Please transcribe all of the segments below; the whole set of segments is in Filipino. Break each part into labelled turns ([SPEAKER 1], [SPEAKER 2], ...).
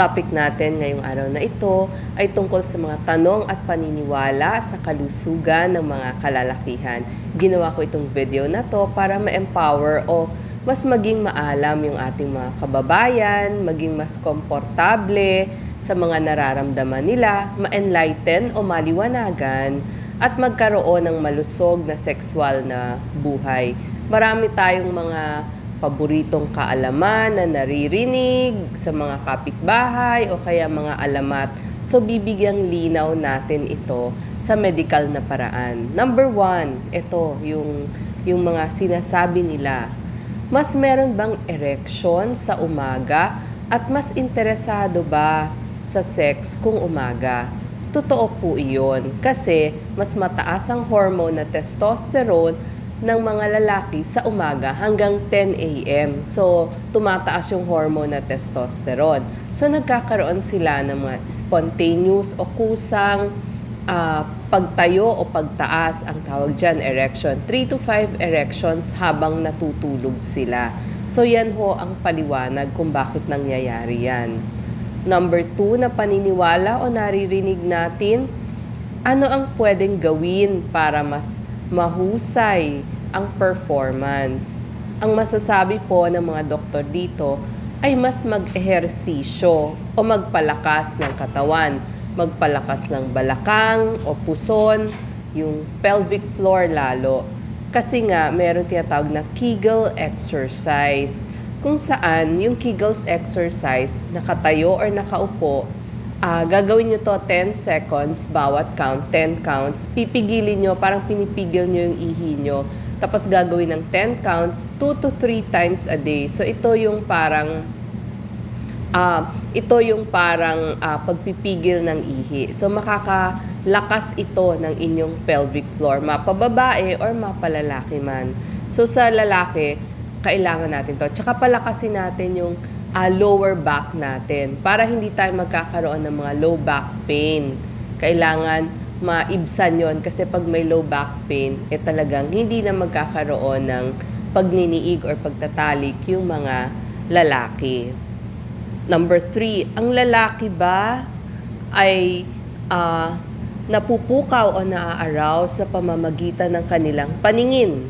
[SPEAKER 1] topic natin ngayong araw na ito ay tungkol sa mga tanong at paniniwala sa kalusugan ng mga kalalakihan. Ginawa ko itong video na to para ma-empower o mas maging maalam yung ating mga kababayan, maging mas komportable sa mga nararamdaman nila, ma-enlighten o maliwanagan, at magkaroon ng malusog na sexual na buhay. Marami tayong mga paboritong kaalaman na naririnig sa mga kapitbahay o kaya mga alamat. So, bibigyang linaw natin ito sa medical na paraan. Number one, ito, yung, yung mga sinasabi nila. Mas meron bang erection sa umaga at mas interesado ba sa sex kung umaga? Totoo po iyon kasi mas mataas ang hormone na testosterone ng mga lalaki sa umaga hanggang 10 a.m. So, tumataas yung hormone na testosterone. So, nagkakaroon sila ng mga spontaneous o kusang ah, pagtayo o pagtaas, ang tawag dyan, erection. 3 to 5 erections habang natutulog sila. So, yan ho ang paliwanag kung bakit nangyayari yan. Number two na paniniwala o naririnig natin, ano ang pwedeng gawin para mas mahusay ang performance? Ang masasabi po ng mga doktor dito ay mas mag-ehersisyo o magpalakas ng katawan, magpalakas ng balakang o puson, yung pelvic floor lalo. Kasi nga, meron tinatawag na Kegel exercise kung saan yung Kegels exercise, nakatayo or nakaupo, ah gagawin nyo to 10 seconds bawat count, 10 counts. Pipigilin nyo, parang pinipigil nyo yung ihi nyo. Tapos gagawin ng 10 counts, 2 to 3 times a day. So ito yung parang ah ito yung parang ah, pagpipigil ng ihi. So makakalakas ito ng inyong pelvic floor, mapababae or mapalalaki man. So sa lalaki, kailangan natin to. Tsaka palakasin natin yung ah, lower back natin para hindi tayo magkakaroon ng mga low back pain. Kailangan maibsan yon kasi pag may low back pain, eh talagang hindi na magkakaroon ng pagniniig or pagtatalik yung mga lalaki. Number three, ang lalaki ba ay ah, napupukaw o naa-arouse sa pamamagitan ng kanilang paningin?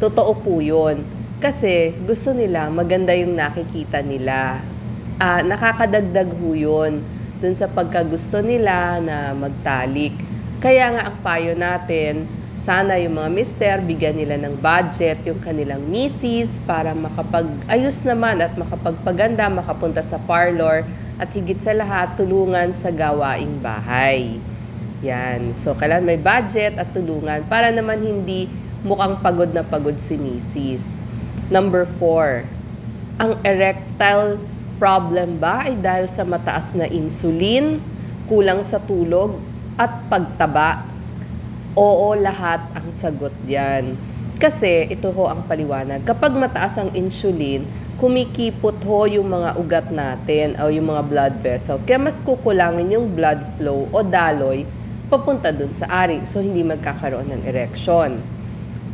[SPEAKER 1] Totoo po yun. Kasi gusto nila maganda yung nakikita nila. Ah, nakakadagdag ho yun dun sa pagkagusto nila na magtalik. Kaya nga ang payo natin, sana yung mga mister, bigyan nila ng budget yung kanilang misis para makapag-ayos naman at makapagpaganda, makapunta sa parlor at higit sa lahat, tulungan sa gawaing bahay. Yan. So, kailan may budget at tulungan para naman hindi mukhang pagod na pagod si misis. Number four, ang erectile problem ba ay dahil sa mataas na insulin, kulang sa tulog, at pagtaba? Oo, lahat ang sagot diyan. Kasi ito ho ang paliwanag. Kapag mataas ang insulin, kumikipot ho yung mga ugat natin o yung mga blood vessel. Kaya mas kukulangin yung blood flow o daloy papunta dun sa ari. So, hindi magkakaroon ng erection.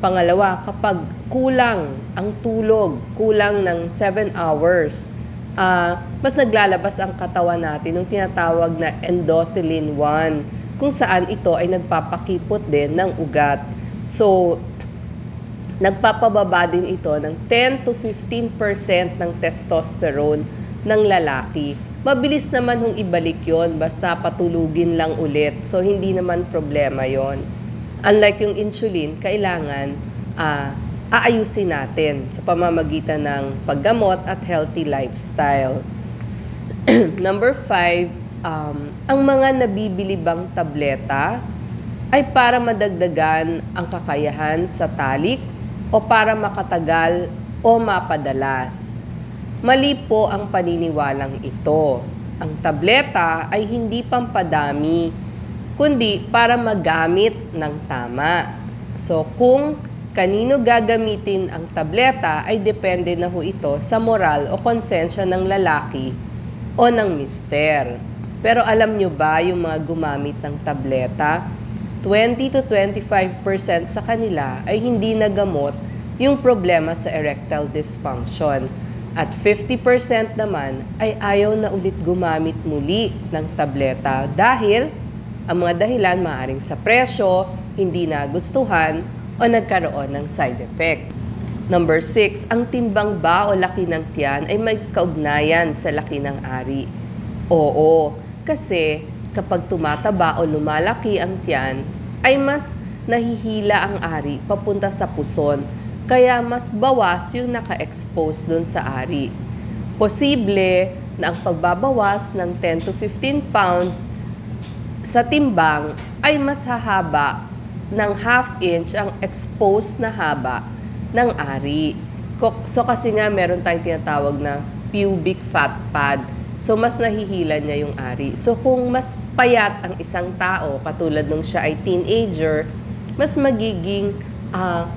[SPEAKER 1] Pangalawa, kapag kulang ang tulog, kulang ng 7 hours, ah, mas naglalabas ang katawan natin ng tinatawag na endothelin 1 kung saan ito ay nagpapakipot din ng ugat. So, nagpapababa din ito ng 10 to 15% ng testosterone ng lalaki. Mabilis naman hong ibalik yon basta patulugin lang ulit. So, hindi naman problema yon. Unlike yung insulin, kailangan ah, aayusin natin sa pamamagitan ng paggamot at healthy lifestyle. Number five, um, ang mga nabibili bang tableta ay para madagdagan ang kakayahan sa talik o para makatagal o mapadalas. Mali po ang paniniwalang ito. Ang tableta ay hindi pampadami, kundi para magamit ng tama. So kung kanino gagamitin ang tableta ay depende na ho ito sa moral o konsensya ng lalaki o ng mister. Pero alam nyo ba yung mga gumamit ng tableta? 20 to 25% sa kanila ay hindi nagamot yung problema sa erectile dysfunction. At 50% naman ay ayaw na ulit gumamit muli ng tableta dahil ang mga dahilan maaaring sa presyo, hindi nagustuhan, o nagkaroon ng side effect. Number 6, ang timbang ba o laki ng tiyan ay may kaugnayan sa laki ng ari. Oo, kasi kapag tumataba o lumalaki ang tiyan, ay mas nahihila ang ari papunta sa puson, kaya mas bawas yung naka-expose dun sa ari. Posible na ang pagbabawas ng 10 to 15 pounds sa timbang ay mas hahaba ng half inch ang exposed na haba ng ari. So kasi nga meron tayong tinatawag na pubic fat pad. So mas nahihila niya yung ari. So kung mas payat ang isang tao, katulad nung siya ay teenager, mas magiging ah,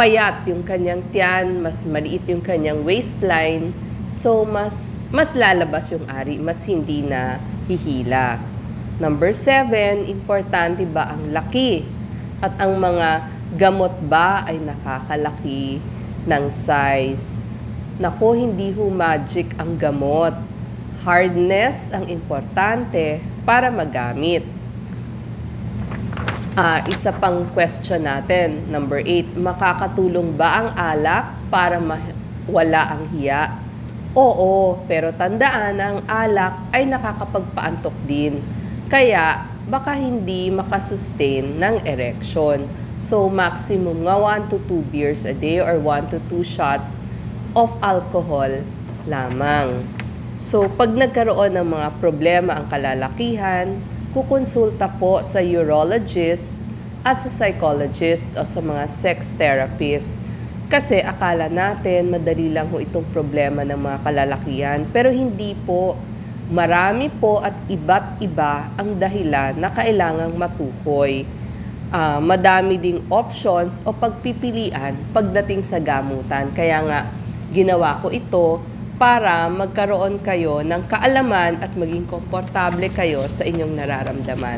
[SPEAKER 1] payat yung kanyang tiyan, mas maliit yung kanyang waistline. So mas mas lalabas yung ari, mas hindi na hihila. Number seven, importante ba ang laki? At ang mga gamot ba ay nakakalaki ng size? Nako, hindi ho magic ang gamot. Hardness ang importante para magamit. Ah, isa pang question natin, number 8, makakatulong ba ang alak para wala ang hiya? Oo, pero tandaan ang alak ay nakakapagpaantok din. Kaya, baka hindi makasustain ng erection. So, maximum nga 1 to 2 beers a day or 1 to 2 shots of alcohol lamang. So, pag nagkaroon ng mga problema ang kalalakihan, kukonsulta po sa urologist at sa psychologist o sa mga sex therapist. Kasi akala natin madali lang ho itong problema ng mga kalalakihan, pero hindi po. Marami po at iba't iba ang dahilan na kailangang matukoy. Ah, madami ding options o pagpipilian pagdating sa gamutan. Kaya nga, ginawa ko ito para magkaroon kayo ng kaalaman at maging komportable kayo sa inyong nararamdaman.